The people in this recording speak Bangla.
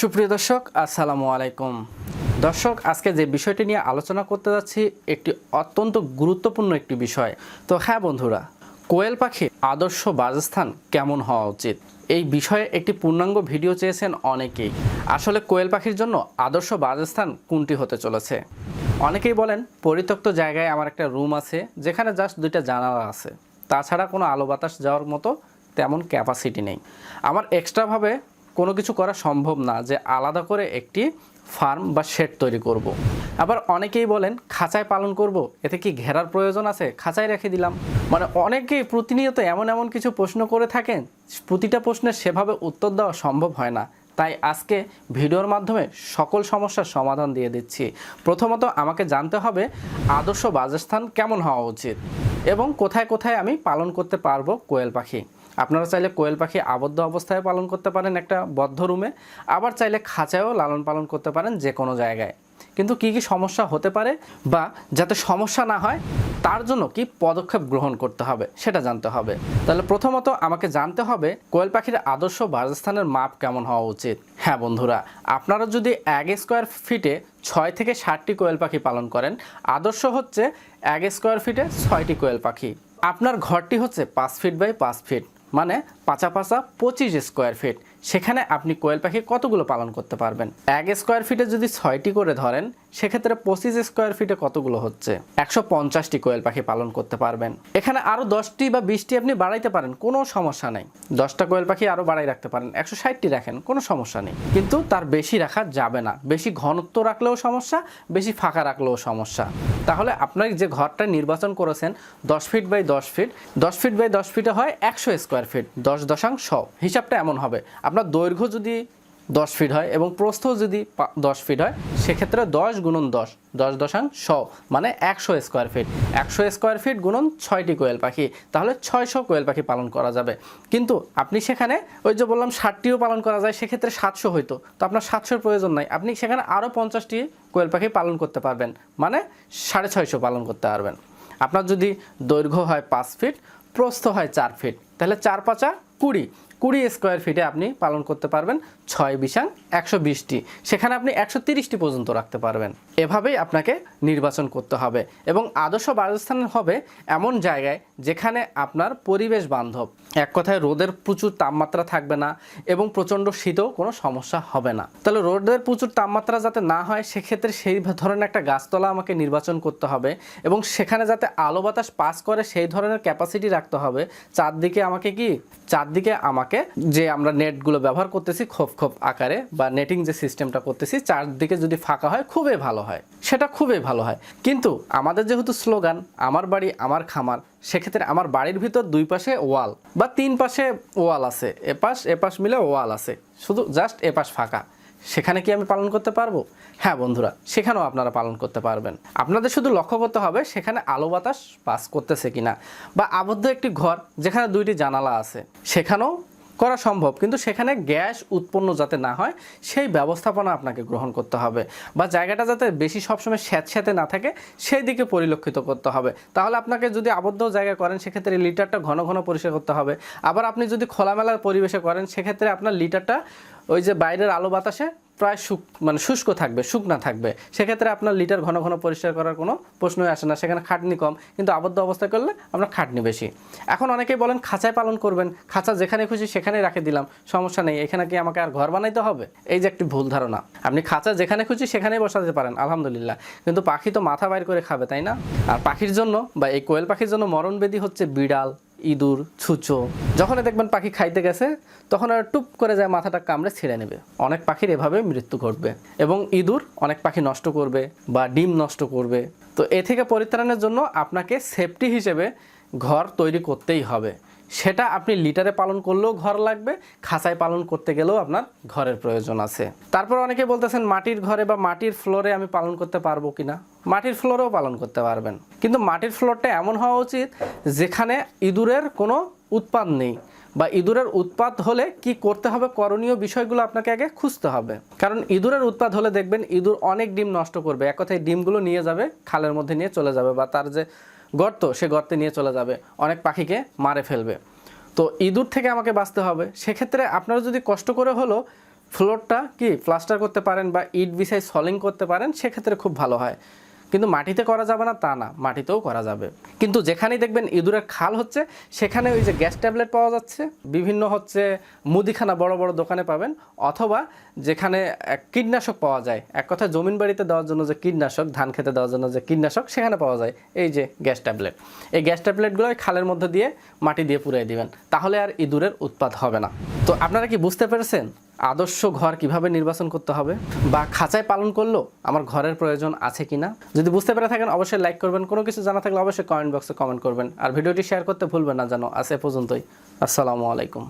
সুপ্রিয় দর্শক, আসসালামু আলাইকুম। দর্শক, আজকে যে বিষয়টি নিয়ে আলোচনা করতে যাচ্ছি, একটি অত্যন্ত গুরুত্বপূর্ণ একটি বিষয়। তো হ্যাঁ বন্ধুরা, কোয়েল পাখি আদর্শ বাসস্থান কেমন হওয়া উচিত? এই বিষয়ে একটি পূর্ণাঙ্গ ভিডিও চেয়েছেন অনেকেই। আসলে কোয়েল পাখির জন্য আদর্শ বাসস্থান কোনটি হতে চলেছে? অনেকেই বলেন, পরিত্যক্ত জায়গায় আমার একটা রুম আছে, যেখানে জাস্ট দুইটা জানালা আছে। তাছাড়া কোনো আলো বাতাস যাওয়ার মতো তেমন ক্যাপাসিটি নেই। আমার এক্সট্রাভাবে কোনো কিছু করা সম্ভব না যে আলাদা করে একটি ফার্ম বা শেড তৈরি করব। আবার অনেকেই বলেন, খাঁচায় পালন করব? এতে কি ঘেরার প্রয়োজন আছে? খাঁচায় রেখে দিলাম। মানে অনেকেই প্রতিনিয়ত এমন এমন কিছু প্রশ্ন করে থাকেন, প্রতিটা প্রশ্নের সেভাবে উত্তর দেওয়া সম্ভব হয় না। তাই আজকে ভিডিওর মাধ্যমে সকল সমস্যার সমাধান দিয়ে দিচ্ছি। প্রথমত আমাকে জানতে হবে, আদর্শ বাসস্থান কেমন হওয়া উচিত? এবং কোথায় কোথায় আমি পালন করতে পারব কোয়েল পাখি? আপনারা চাইলে কোয়েল পাখি আবদ্ধ অবস্থায় পালন করতে পারেন একটা বদ্ধ রুমে, আবার চাইলে খাঁচায়ও লালন পালন করতে পারেন যে কোনো জায়গায়। কিন্তু কি কি সমস্যা হতে পারে বা যাতে সমস্যা না হয়, তার জন্য কি পদক্ষেপ গ্রহণ করতে হবে, সেটা জানতে হবে। তাহলে প্রথমত আমাকে জানতে হবে কোয়েল পাখির আদর্শ বাসস্থানের মাপ কেমন হওয়া উচিত। হ্যাঁ বন্ধুরা, আপনারা যদি এক স্কোয়ার ফিটে ছয় থেকে ষাটটি কোয়েল পাখি পালন করেন, আদর্শ হচ্ছে এক স্কোয়ার ফিটে ছয়টি কোয়েল পাখি। আপনার ঘরটি হচ্ছে পাঁচ ফিট বাই পাঁচ ফিট। মানে পাঁচা পাঁচা পঁচিশ স্কোয়ার ফিট সেখানে আপনি কোয়েল পাখি কতগুলো পালন করতে পারবেন? এক স্কোয়ার ফিটে যদি ছয়টি করে ধরেন সেক্ষেত্রে পঁচিশ স্কোয়ার ফিটে কতগুলো হচ্ছে? একশো পঞ্চাশটি কোয়েল পাখি পালন করতে পারবেন। এখানে আরও দশটি বা বিশটি আপনি বাড়াইতে পারেন, কোনো সমস্যা নেই। দশটা কোয়েল পাখি আরও বাড়াই রাখতে পারেন, একশো ষাটটি রাখেন, কোনো সমস্যা নেই। কিন্তু তার বেশি রাখা যাবে না। বেশি ঘনত্ব রাখলেও সমস্যা, বেশি ফাঁকা রাখলেও সমস্যা। তাহলে আপনার যে ঘরটা নির্বাচন করেছেন, দশ ফিট বাই দশ ফিট দশ ফিট বাই দশ ফিটে হয় একশো স্কোয়ার ফিট দশ দশাংশ। হিসাবটা এমন হবে। আপনার দৈর্ঘ্য যদি দশ ফিট হয় এবং প্রস্থ যদি দশ ফিট হয়, সেক্ষেত্রে দশ গুণন দশ দশ দশাংশ মানে একশো স্কোয়ার ফিট একশো স্কোয়ার ফিট গুণন ছয়টি কোয়েল পাখি, তাহলে ছয়শো কোয়েল পাখি পালন করা যাবে। কিন্তু আপনি সেখানে ওই যে বললাম ষাটটিও পালন করা যায়, সেক্ষেত্রে সাতশো হইতো। তো আপনার সাতশোর প্রয়োজন নাই, আপনি সেখানে আরও পঞ্চাশটি কোয়েল পাখি পালন করতে পারবেন মানে সাড়ে ছয়শো পালন করতে পারবেন। আপনার যদি দৈর্ঘ্য হয় পাঁচ ফিট প্রস্থ হয় চার ফিট তাহলে চার পাঁচা কুড়ি কুড়ি স্কোয়ার ফিটে আপনি পালন করতে পারবেন ছয় বিশাং একশো বিশটি। সেখানে আপনি একশো তিরিশটি পর্যন্ত রাখতে পারবেন। এভাবেই আপনাকে নির্বাচন করতে হবে এবং আদর্শ বাসস্থান হবে এমন জায়গায় যেখানে আপনার পরিবেশ বান্ধব। এক কথায় রোদের প্রচুর তাপমাত্রা থাকবে না এবং প্রচণ্ড শীতেও কোনো সমস্যা হবে না। তাহলে রোদের প্রচুর তাপমাত্রা যাতে না হয়, সেক্ষেত্রে সেই ধরনের একটা গাছতলা আমাকে নির্বাচন করতে হবে এবং সেখানে যাতে আলো বাতাস পাস করে সেই ধরনের ক্যাপাসিটি রাখতে হবে। চারদিকে আমাকে কি? চারদিকে আমাকে যে আমরা নেটগুলো ব্যবহার করতেছি খোপ খোপ আকারে বা নেটিং যে সিস্টেমটা করতেছি, চারদিকে যদি ফাঁকা হয়, খুবই ভালো হয়। সেটা খুবই ভালো হয়। কিন্তু আমাদের যেহেতু স্লোগান, আমার বাড়ি, আমার খামার, সেক্ষেত্রে আমার বাড়ির ভিতর দুই পাশে ওয়াল বা তিন পাশে ওয়াল আছে। এপাশ এপাশ মিলে ওয়াল আছে। শুধু জাস্ট এপাশ ফাঁকা। সেখানে কি আমি পালন করতে পারব? হ্যাঁ বন্ধুরা, সেখানেও আপনারা পালন করতে পারবেন। আপনাদের শুধু লক্ষ্য করতে হবে সেখানে আলো বাতাস পাস করতেছে কিনা বা আবদ্ধ একটি ঘর যেখানে দুইটি জানালা আছে, সেখানেও করা সম্ভব। কিন্তু সেখানে গ্যাস উৎপন্ন যাতে না হয়, সেই ব্যবস্থাপনা আপনাকে গ্রহণ করতে হবে বা জায়গাটা যাতে বেশি সবসময় স্যাঁতস্যাঁতে না থাকে, সেই দিকে পরিলক্ষিত করতে হবে। তাহলে আপনাকে যদি আবদ্ধ জায়গা করেন, সেক্ষেত্রে লিটারটা ঘন ঘন পরিষ্কার করতে হবে। আবার আপনি যদি খোলামেলা পরিবেশে করেন, সেক্ষেত্রে আপনার লিটারটা ওই যে বাইরের আলো বাতাসে প্রায় শুক মানে শুষ্ক থাকবে, শুকনা থাকবে। সেক্ষেত্রে আপনার লিটার ঘন ঘন পরিষ্কার করার কোনো প্রশ্নই আসে না। সেখানে খাটনি কম, কিন্তু আবদ্ধ অবস্থায় করলে আপনার খাটনি বেশি। এখন অনেকেই বলেন, খাঁচায় পালন করবেন। খাঁচা যেখানে খুশি সেখানেই রাখে দিলাম, সমস্যা নেই। এখানে কি আমাকে আর ঘর বানাইতে হবে? এই যে একটি ভুল ধারণা। আপনি খাঁচা যেখানে খুশি সেখানেই বসাতে পারেন, আলহামদুলিল্লাহ। কিন্তু পাখি তো মাথা বাইর করে খাবে, তাই না? আর পাখির জন্য বা এই কোয়েল পাখির জন্য মরণবেদি হচ্ছে বিড়াল। ইঁদুর, ছুঁচো, যখনই দেখবেন পাখি খাইতে গেছে, তখন আর টুপ করে যায় মাথাটা কামড়ে ছিঁড়ে নেবে। অনেক পাখির এভাবে মৃত্যু ঘটবে এবং ইঁদুর অনেক পাখি নষ্ট করবে বা ডিম নষ্ট করবে। তো এ থেকে পরিত্রাণের জন্য আপনাকে সেফটি হিসেবে ঘর তৈরি করতেই হবে। সেটা আপনি লিটারে পালন করলেও ঘর লাগবে, খাঁচায় পালন করতে গেলেও আপনার ঘরের প্রয়োজন আছে। তারপর অনেকে বলতেছেন, মাটির ঘরে বা মাটির ফ্লোরে আমি পালন করতে পারব কিনা? মাটির ফ্লোরেও পালন করতে পারবেন। কিন্তু মাটির ফ্লোরটা এমন হওয়া উচিত যেখানে ইঁদুরের কোনো উৎপাদ নেই বা ইঁদুরের উৎপাত হলে কি করতে হবে করণীয় বিষয়গুলো আপনাকে আগে খুঁজতে হবে। কারণ ইঁদুরের উৎপাত হলে দেখবেন ইঁদুর অনেক ডিম নষ্ট করবে। এক কথায় ডিমগুলো নিয়ে যাবে, খালের মধ্যে নিয়ে চলে যাবে বা তার যে গর্ত, সে গর্তে নিয়ে চলে যাবে। অনেক পাখিকে মারে ফেলবে। তো ইঁদুর থেকে আমাকে বাঁচতে হবে। সেক্ষেত্রে আপনারা যদি কষ্ট করে হলো ফ্লোরটা কি প্লাস্টার করতে পারেন বা ইট বিছাই সলিং করতে পারেন, সেক্ষেত্রে খুব ভালো হয়। কিন্তু মাটিতে করা যাবে না, তা না, মাটিতেও করা যাবে। কিন্তু যেখানেই দেখবেন ইঁদুরের খাল হচ্ছে, সেখানে ওই যে গ্যাস ট্যাবলেট পাওয়া যাচ্ছে। বিভিন্ন হচ্ছে মুদিখানা বড় বড় দোকানে পাবেন, অথবা যেখানে কীটনাশক পাওয়া যায়। এক কথা জমিন বাড়িতে দেওয়ার জন্য যে কীটনাশক, ধান খেতে দেওয়ার জন্য যে কীটনাশক, সেখানে পাওয়া যায় এই যে গ্যাস ট্যাবলেট। এই গ্যাস ট্যাবলেটগুলো খালের মধ্যে দিয়ে মাটি দিয়ে পুড়িয়ে দিবেন। তাহলে আর ইঁদুরের উৎপাত হবে না। তো আপনারা কি বুঝতে পেরেছেন? আদর্শ ঘর কীভাবে নির্বাচন করতে হবে বা খাঁচায় পালন করলেও আমার ঘরের প্রয়োজন আছে কিনা? যদি বুঝতে পেরে থাকেন, অবশ্যই লাইক করবেন। কোনো কিছু জানা থাকলে অবশ্যই কমেন্ট বক্সে কমেন্ট করবেন। আর ভিডিওটি শেয়ার করতে ভুলবেন না জানো আছে পর্যন্তই। আসসালামু আলাইকুম।